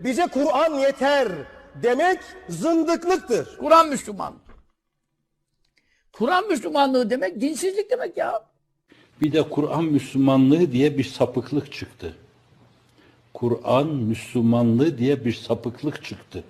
bize Kur'an yeter demek zındıklıktır. Kur'an Müslüman. Kur'an Müslümanlığı demek dinsizlik demek ya. Bir de Kur'an Müslümanlığı diye bir sapıklık çıktı. Kur'an Müslümanlığı diye bir sapıklık çıktı.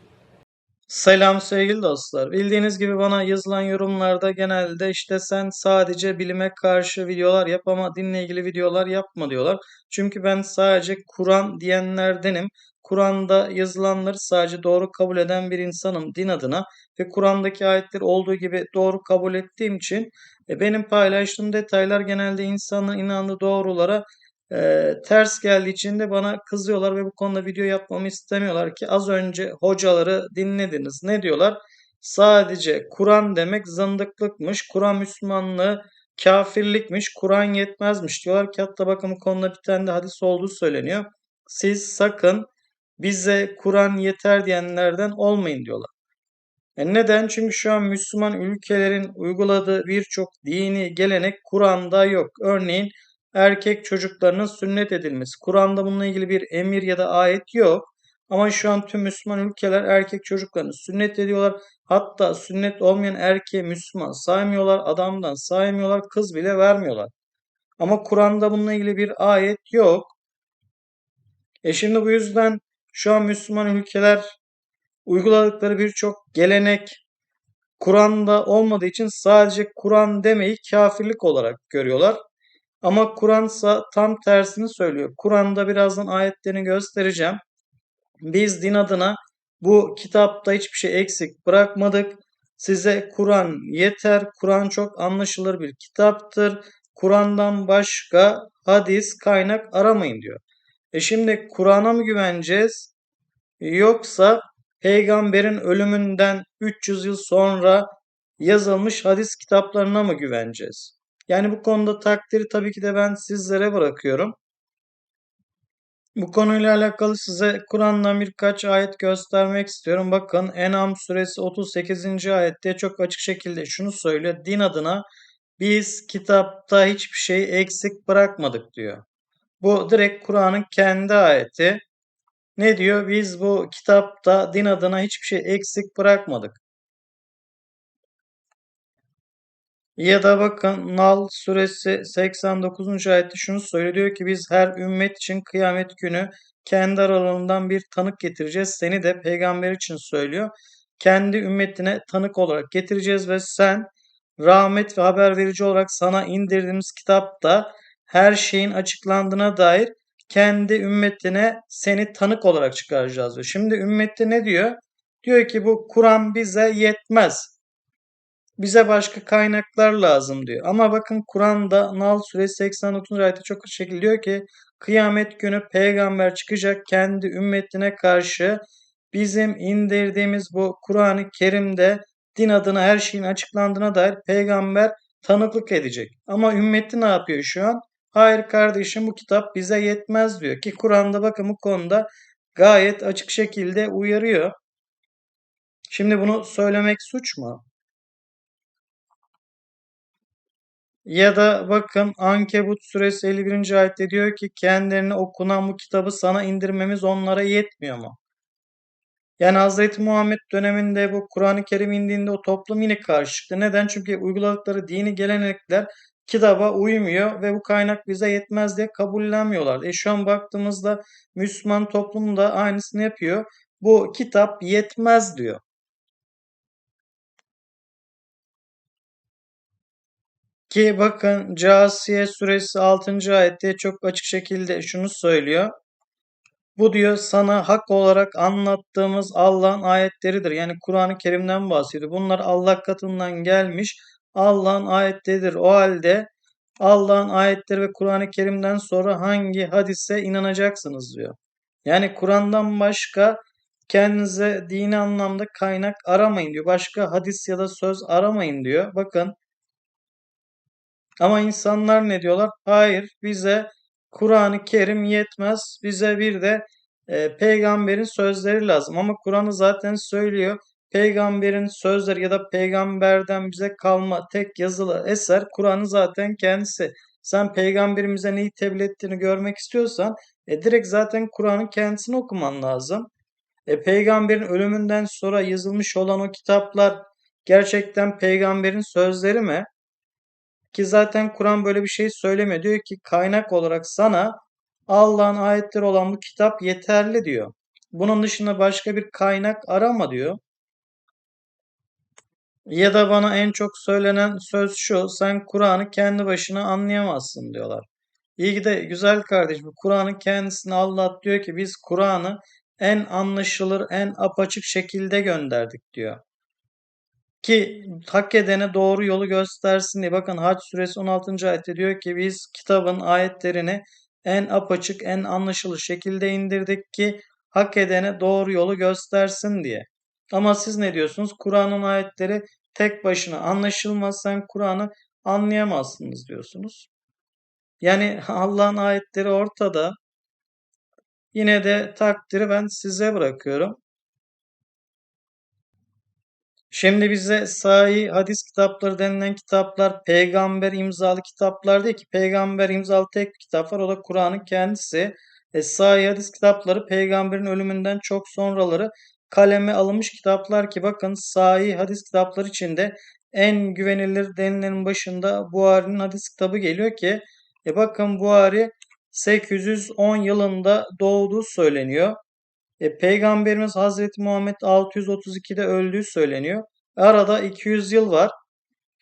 Selam sevgili dostlar. Bildiğiniz gibi bana yazılan yorumlarda genelde işte sen sadece bilime karşı videolar yap ama dinle ilgili videolar yapma diyorlar. Çünkü ben sadece Kur'an diyenlerdenim. Kur'an'da yazılanları sadece doğru kabul eden bir insanım din adına ve Kur'an'daki ayetler olduğu gibi doğru kabul ettiğim için e, benim paylaştığım detaylar genelde insanın inandığı doğrulara e, ters geldiği için de bana kızıyorlar ve bu konuda video yapmamı istemiyorlar ki az önce hocaları dinlediniz. Ne diyorlar? Sadece Kur'an demek zındıklıkmış, Kur'an Müslümanlığı kafirlikmiş, Kur'an yetmezmiş diyorlar ki hatta bakın bu konuda bir tane de hadis olduğu söyleniyor. Siz sakın bize Kur'an yeter diyenlerden olmayın diyorlar. E neden? Çünkü şu an Müslüman ülkelerin uyguladığı birçok dini gelenek Kur'an'da yok. Örneğin erkek çocuklarının sünnet edilmesi. Kur'an'da bununla ilgili bir emir ya da ayet yok. Ama şu an tüm Müslüman ülkeler erkek çocuklarını sünnet ediyorlar. Hatta sünnet olmayan erkeği Müslüman saymıyorlar, adamdan saymıyorlar, kız bile vermiyorlar. Ama Kur'an'da bununla ilgili bir ayet yok. E şimdi bu yüzden şu an Müslüman ülkeler uyguladıkları birçok gelenek Kur'an'da olmadığı için sadece Kur'an demeyi kafirlik olarak görüyorlar. Ama Kur'ansa tam tersini söylüyor. Kur'an'da birazdan ayetlerini göstereceğim. Biz din adına bu kitapta hiçbir şey eksik bırakmadık. Size Kur'an yeter. Kur'an çok anlaşılır bir kitaptır. Kur'an'dan başka hadis kaynak aramayın diyor. E şimdi Kur'an'a mı güveneceğiz? Yoksa peygamberin ölümünden 300 yıl sonra yazılmış hadis kitaplarına mı güveneceğiz? Yani bu konuda takdiri tabii ki de ben sizlere bırakıyorum. Bu konuyla alakalı size Kur'an'dan birkaç ayet göstermek istiyorum. Bakın En'am suresi 38. ayette çok açık şekilde şunu söylüyor. Din adına biz kitapta hiçbir şey eksik bırakmadık diyor. Bu direkt Kur'an'ın kendi ayeti. Ne diyor? Biz bu kitapta din adına hiçbir şey eksik bırakmadık. Ya da bakın Nal suresi 89. ayette şunu söylüyor diyor ki biz her ümmet için kıyamet günü kendi aralarından bir tanık getireceğiz. Seni de peygamber için söylüyor. Kendi ümmetine tanık olarak getireceğiz ve sen rahmet ve haber verici olarak sana indirdiğimiz kitapta her şeyin açıklandığına dair kendi ümmetine seni tanık olarak çıkaracağız diyor. Şimdi ümmette ne diyor? Diyor ki bu Kur'an bize yetmez. Bize başka kaynaklar lazım diyor. Ama bakın Kur'an'da Nal suresi 89. ayette çok şekilde diyor ki kıyamet günü peygamber çıkacak kendi ümmetine karşı bizim indirdiğimiz bu Kur'an-ı Kerim'de din adına her şeyin açıklandığına dair peygamber tanıklık edecek. Ama ümmeti ne yapıyor şu an? Hayır kardeşim bu kitap bize yetmez diyor ki Kur'an'da bakın bu konuda gayet açık şekilde uyarıyor. Şimdi bunu söylemek suç mu? Ya da bakın Ankebut suresi 51. ayette diyor ki kendilerine okunan bu kitabı sana indirmemiz onlara yetmiyor mu? Yani Hz. Muhammed döneminde bu Kur'an-ı Kerim indiğinde o toplum yine karşı çıktı. Neden? Çünkü uyguladıkları dini gelenekler kitaba uymuyor ve bu kaynak bize yetmez diye kabullenmiyorlar. E şu an baktığımızda Müslüman toplum da aynısını yapıyor. Bu kitap yetmez diyor. Ki bakın Casiye suresi 6. ayette çok açık şekilde şunu söylüyor. Bu diyor sana hak olarak anlattığımız Allah'ın ayetleridir. Yani Kur'an-ı Kerim'den bahsediyor. Bunlar Allah katından gelmiş Allah'ın ayetleridir. O halde Allah'ın ayetleri ve Kur'an-ı Kerim'den sonra hangi hadise inanacaksınız diyor. Yani Kur'an'dan başka kendinize dini anlamda kaynak aramayın diyor. Başka hadis ya da söz aramayın diyor. Bakın ama insanlar ne diyorlar? Hayır bize Kur'an-ı Kerim yetmez. Bize bir de e, peygamberin sözleri lazım. Ama Kur'an'ı zaten söylüyor. Peygamberin sözleri ya da peygamberden bize kalma tek yazılı eser Kur'an'ın zaten kendisi. Sen peygamberimize neyi tebliğ ettiğini görmek istiyorsan e, direkt zaten Kur'an'ın kendisini okuman lazım. E, peygamberin ölümünden sonra yazılmış olan o kitaplar gerçekten peygamberin sözleri mi? Ki zaten Kur'an böyle bir şey söylemiyor. Diyor ki kaynak olarak sana Allah'ın ayetleri olan bu kitap yeterli diyor. Bunun dışında başka bir kaynak arama diyor. Ya da bana en çok söylenen söz şu, sen Kur'an'ı kendi başına anlayamazsın diyorlar. İyi ki de güzel kardeşim, Kur'an'ın kendisini Allah diyor ki biz Kur'an'ı en anlaşılır, en apaçık şekilde gönderdik diyor. Ki hak edene doğru yolu göstersin diye. Bakın Hac suresi 16. ayette diyor ki biz kitabın ayetlerini en apaçık, en anlaşılır şekilde indirdik ki hak edene doğru yolu göstersin diye. Ama siz ne diyorsunuz? Kur'an'ın ayetleri tek başına anlaşılmaz. Sen Kur'an'ı anlayamazsınız diyorsunuz. Yani Allah'ın ayetleri ortada. Yine de takdiri ben size bırakıyorum. Şimdi bize sahih hadis kitapları denilen kitaplar peygamber imzalı kitaplar değil ki peygamber imzalı tek bir kitap var o da Kur'an'ın kendisi. E, sahih hadis kitapları peygamberin ölümünden çok sonraları kaleme alınmış kitaplar ki bakın sahih hadis kitapları içinde en güvenilir denilenin başında Buhari'nin hadis kitabı geliyor ki e bakın Buhari 810 yılında doğduğu söyleniyor. E, Peygamberimiz Hazreti Muhammed 632'de öldüğü söyleniyor. Arada 200 yıl var.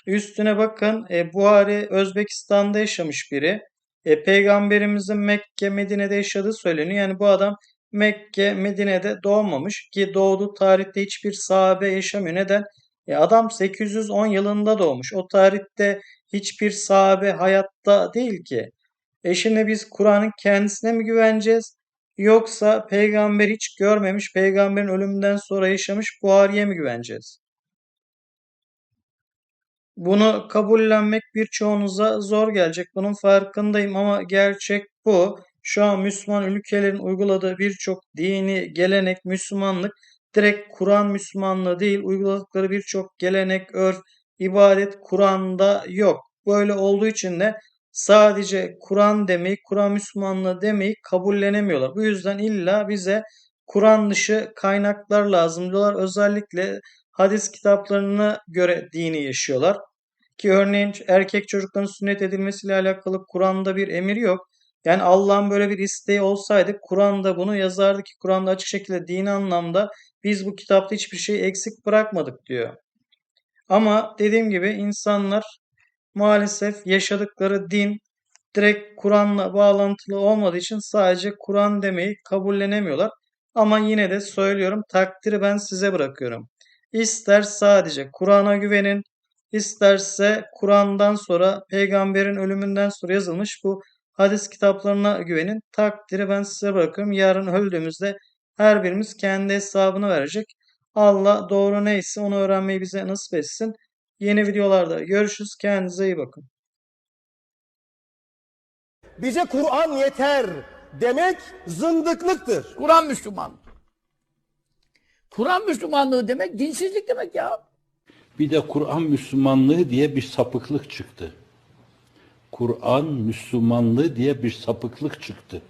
Üstüne bakın e, Buhari Özbekistan'da yaşamış biri. E, Peygamberimizin Mekke, Medine'de yaşadığı söyleniyor. Yani bu adam Mekke, Medine'de doğmamış ki doğduğu tarihte hiçbir sahabe yaşamıyor. Neden? E, adam 810 yılında doğmuş. O tarihte hiçbir sahabe hayatta değil ki. E şimdi biz Kur'an'ın kendisine mi güveneceğiz? Yoksa peygamber hiç görmemiş, peygamberin ölümünden sonra yaşamış Buhari'ye mi güveneceğiz? Bunu kabullenmek birçoğunuza zor gelecek. Bunun farkındayım ama gerçek bu. Şu an Müslüman ülkelerin uyguladığı birçok dini gelenek, Müslümanlık direkt Kur'an Müslümanlığı değil, uyguladıkları birçok gelenek, örf, ibadet Kur'an'da yok. Böyle olduğu için de sadece Kur'an demeyi, Kur'an Müslümanlığı demeyi kabullenemiyorlar. Bu yüzden illa bize Kur'an dışı kaynaklar lazım diyorlar. Özellikle hadis kitaplarına göre dini yaşıyorlar. Ki örneğin erkek çocukların sünnet edilmesiyle alakalı Kur'an'da bir emir yok. Yani Allah'ın böyle bir isteği olsaydı Kur'an'da bunu yazardı ki Kur'an'da açık şekilde dini anlamda biz bu kitapta hiçbir şey eksik bırakmadık diyor. Ama dediğim gibi insanlar maalesef yaşadıkları din direkt Kur'an'la bağlantılı olmadığı için sadece Kur'an demeyi kabullenemiyorlar. Ama yine de söylüyorum takdiri ben size bırakıyorum. İster sadece Kur'an'a güvenin, isterse Kur'an'dan sonra peygamberin ölümünden sonra yazılmış bu hadis kitaplarına güvenin. Takdiri ben size bırakıyorum. Yarın öldüğümüzde her birimiz kendi hesabını verecek. Allah doğru neyse onu öğrenmeyi bize nasip etsin. Yeni videolarda görüşürüz. Kendinize iyi bakın. Bize Kur'an yeter demek zındıklıktır. Kur'an Müslüman. Kur'an Müslümanlığı demek dinsizlik demek ya. Bir de Kur'an Müslümanlığı diye bir sapıklık çıktı. Kur'an Müslümanlığı diye bir sapıklık çıktı.